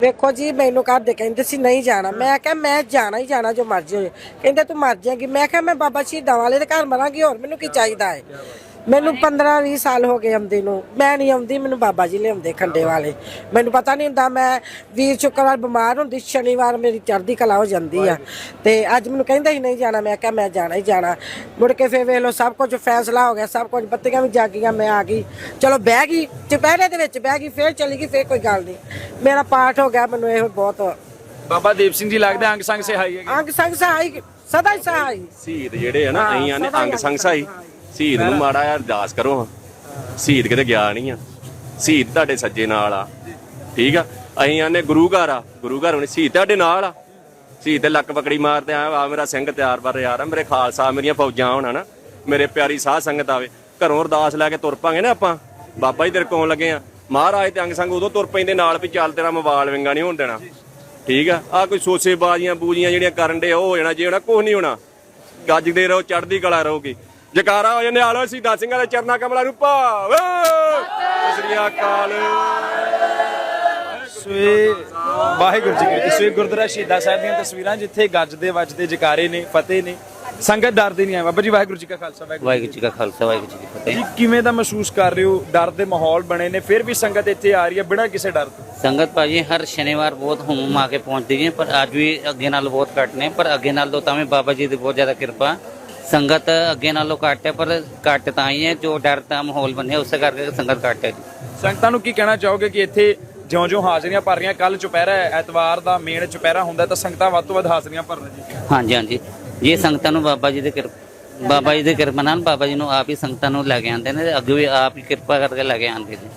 ਵੇਖੋ ਜੀ, ਮੈਨੂੰ ਘਰ ਦੇ ਕਹਿੰਦੇ ਸੀ ਨਹੀਂ ਜਾਣਾ। ਮੈਂ ਕਿਹਾ, ਮੈਂ ਜਾਣਾ ਹੀ ਜਾਣਾ ਜੋ ਮਰਜ਼ੀ ਹੋ ਹੋਏ। ਕਹਿੰਦੇ, ਤੂੰ ਮਰ ਜਾਏਗੀ। ਮੈਂ ਕਿਹਾ, ਮੈਂ ਬਾਬਾ ਸ਼ਹੀਦਾਂ ਵਾਲੇ ਦੇ ਘਰ ਮਰਾਂਗੀ, ਹੋਰ ਮੈਨੂੰ ਕੀ ਚਾਹੀਦਾ ਹੈ ਮੈਨੂੰ 15 20 ਸਾਲ ਹੋ ਗਏ ਆਉਂਦੀ ਨੂੰ। ਮੈਂ ਨਹੀਂ ਆਉਂਦੀ ਮੈਨੂੰ ਬਾਬਾ ਜੀ ਲਿਆਉਂਦੇ ਖੰਡੇ ਵਾਲੇ। ਮੈਨੂੰ ਪਤਾ ਨਹੀਂ ਹੁੰਦਾ ਮੈਂ ਵੀਰ ਸ਼ੁੱਕਰਵਾਰ ਬਿਮਾਰ ਹੁੰਦੀ ਸ਼ਨੀਵਾਰ ਮੇਰੀ ਚੜ੍ਹਦੀ ਕਲਾ ਹੋ ਜਾਂਦੀ ਆ। ਤੇ ਅੱਜ ਮੈਨੂੰ ਕਹਿੰਦਾ ਹੀ ਨਹੀਂ ਜਾਣਾ ਮੈਂ ਕਿਹਾ ਮੈਂ ਜਾਣਾ ਹੀ ਜਾਣਾ। ਮੁੜ ਕੇ ਫੇਰ ਵੇਖ ਲਓ ਸਭ ਕੁਝ ਫੈਸਲਾ ਹੋ ਗਿਆ ਸਭ ਕੁਝ ਬੱਤੀਆਂ ਵੀ ਜਾਗੀਆਂ ਮੈਂ ਆ ਗਈ। ਚਲੋ ਬਹਿ ਗਈ ਚੁਪਹਿਰੇ ਦੇ ਵਿੱਚ ਬਹਿ ਗਈ ਫੇਰ ਚਲੀ ਗਈ ਫੇਰ ਕੋਈ ਗੱਲ ਨਹੀਂ। ਮੇਰਾ ਪਾਠ ਹੋ ਗਿਆ ਮੈਨੂੰ ਇਹ ਬਹੁਤ ਬਾਬਾ ਦੀਪ ਸਿੰਘ ਜੀ ਲੱਗਦਾ ਅੰਗ ਸੰਗ ਸਹਾਈ ਹੈਗੇ। ਅੰਗ ਸੰਗ ਸਹਾਈ ਸਦਾ ਹੀ ਸਹਾਈ। ਸ਼ਹੀਦ ਜਿਹੜੇ ਆ ਨਾ ਹਾਂ, ਹੀ ਅੰਗ ਸੰਗ ਸਾਈ ਸ਼ਹੀਦ ਨੂੰ ਮਾੜਾ ਯਾਰ ਅਰਦਾਸ ਕਰੋ ਹਾਂ। ਸ਼ਹੀਦ ਕਿਤੇ ਗਿਆ ਨਹੀਂ ਆ। ਸ਼ਹੀਦ ਤੁਹਾਡੇ ਸੱਜੇ ਨਾਲ ਆ। ਠੀਕ ਆ? ਅਸੀਂ ਆਨੇ ਗੁਰੂ ਘਰ ਆ। ਗੁਰੂ ਘਰ ਉਹਨੇ ਸ਼ਹੀਦ ਤੁਹਾਡੇ ਨਾਲ ਆ। ਸ਼ਹੀਦ ਤੇ ਲੱਕ ਪਕੜੀ ਮਾਰਦੇ ਆ ਆ ਮੇਰਾ ਸਿੰਘ ਤਿਆਰ ਪਰ ਯਾਰ ਆ ਮੇਰੇ ਖਾਲਸਾ ਮੇਰੀਆਂ ਫੌਜਾਂ ਹੋਣ ਨਾ ਮੇਰੇ ਪਿਆਰੀ ਸਾਧ ਸੰਗਤ ਆਵੇ। ਘਰੋਂ ਅਰਦਾਸ ਲੈ ਕੇ ਤੁਰ ਪਾਂਗੇ ਨਾ ਆਪਾਂ। ਬਾਬਾ ਜੀ ਤੇਰੇ ਕੋਲ ਲੱਗੇ ਆ। ਮਹਾਰਾਜ ਤੇ ਅੰਗ ਸੰਗ ਉਦੋਂ ਤੁਰ ਪੈਂਦੇ ਨਾਲ ਵੀ ਚੱਲ ਤੇਰਾ ਮਵਾਲ ਵਿੰਗਾ ਨਹੀਂ ਹੋਣ ਦੇਣਾ। ਠੀਕ ਆ? ਆ ਕੋਈ ਸੋਸੇ ਬਾਜ਼ੀਆਂ ਬੂਜੀਆਂ ਜਿਹੜੀਆਂ ਕਰਨ ਦੇ ਉਹ ਹੋ ਜਾਣਾ ਜੇ ਹੋਣਾ ਕੁਝ ਨਹੀਂ ਹੋਣਾ। ਗੱਜਦੇ ਰਹੋ ਚੜ੍ਹਦੀ ਕਲਾ ਰਹੋਗੇ। ਜਕਾਰਾ ਹੋ ਜਾਂਦੇ ਆਲੋ ਅਸੀਂ ਸਿੰਘਾਂ ਦੇ ਚਰਨਾ ਕਮਲਾ ਨੂੰ ਭਾਵ ਸ੍ਰੀ ਅਕਾਲ। ਸਵੇ ਵਾਹਿਗੁਰੂ ਜੀ ਕੀ ਸਵੇ ਗੁਰਦੁਆਰਾ ਸ਼ਹੀਦਾਂ ਸਾਹਿਬ ਦੀਆਂ ਤਸਵੀਰਾਂ ਜਿੱਥੇ ਗੱਜਦੇ ਵੱਜਦੇ ਜਕਾਰੇ ਨੇ ਫਤਿਹ ਨੇ। ਸੰਗਤ ਡਰਦੀ ਨਹੀਂ ਹੈ ਬਾਬਾ ਜੀ ਵਾਹਿਗੁਰੂ ਜੀ ਕਾ ਖਾਲਸਾ ਵਾਹਿਗੁਰੂ ਜੀ ਕਾ ਖਾਲਸਾ ਵਾਹਿਗੁਰੂ ਜੀ ਕੀ ਫਤਿਹ। ਜੀ ਕਿਵੇਂ ਦਾ ਮਹਿਸੂਸ ਕਰ ਰਹੇ ਹੋ? ਡਰ ਦੇ ਮਾਹੌਲ ਬਣੇ ਨੇ ਫਿਰ ਵੀ ਸੰਗਤ ਇੱਥੇ ਆ ਰਹੀ ਹੈ ਬਿਨਾਂ ਕਿਸੇ ਡਰ ਤੋਂ। ਸੰਗਤ ਭਾਜੀ ਹਰ ਸ਼ਨੀਵਾਰ ਬਹੁਤ ਹੁਮ ਆ ਕੇ ਪਹੁੰਚਦੀ ਹੈ ਪਰ ਅੱਜ ਵੀ ਅੱਗੇ ਨਾਲੋਂ ਬਹੁਤ ਘੱਟ ਨੇ ਪਰ ਅੱਗੇ ਨਾਲੋਂ ਤਾਂ ਵੀ ਬਾਬਾ ਜੀ ਦੀ ਬਹੁਤ ਜ਼ਿਆਦਾ ਕਿਰਪਾ। ਸੰਗਤ ਅੱਗੇ ਨਾਲੋਂ ਘੱਟ ਹੈ ਪਰ ਘੱਟ ਤਾਂ ਹੀ ਹੈ ਜੋ ਡਰ ਦਾ ਮਾਹੌਲ ਬਣਿਆ ਉਸੇ ਕਰਕੇ ਸੰਗਤ ਘੱਟ ਹੈ ਜੀ। ਸੰਗਤਾਂ ਨੂੰ ਕੀ ਕਹਿਣਾ ਚਾਹੋਗੇ ਕਿ ਇੱਥੇ ਜਿਉਂ-ਜਿਉਂ ਹਾਜ਼ਰੀਆਂ ਭਰ ਰਹੀਆਂ ਕੱਲ ਚੁਪਹਿਰਾ ਹੈ ਐਤਵਾਰ ਦਾ ਮੇਨ ਚੁਪਹਿਰਾ ਹੁੰਦਾ ਤਾਂ ਸੰਗਤਾਂ ਵੱਧ ਤੋਂ ਵੱਧ ਹਾਜ਼ਰੀਆਂ ਭਰਨ ਜੀ? ਹਾਂਜੀ ਹਾਂਜੀ। ਇਹ ਸੰਗਤਾਂ ਨੂੰ ਬਾਬਾ ਜੀ ਦੇ ਕਿਰਪਾ ਬਾਬਾ ਜੀ ਦੇ ਕਿਰਪਾ ਨਾਲ ਬਾਬਾ ਜੀ ਨੂੰ ਆਪ ਹੀ ਸੰਗਤਾਂ ਨੂੰ ਲੈ ਕੇ ਆਉਂਦੇ ਨੇ ਅੱਗੇ ਵੀ ਆਪ ਹੀ ਕਿਰਪਾ ਕਰਕੇ ਲੈ ਕੇ ਆਉਂਦੇ ਨੇ।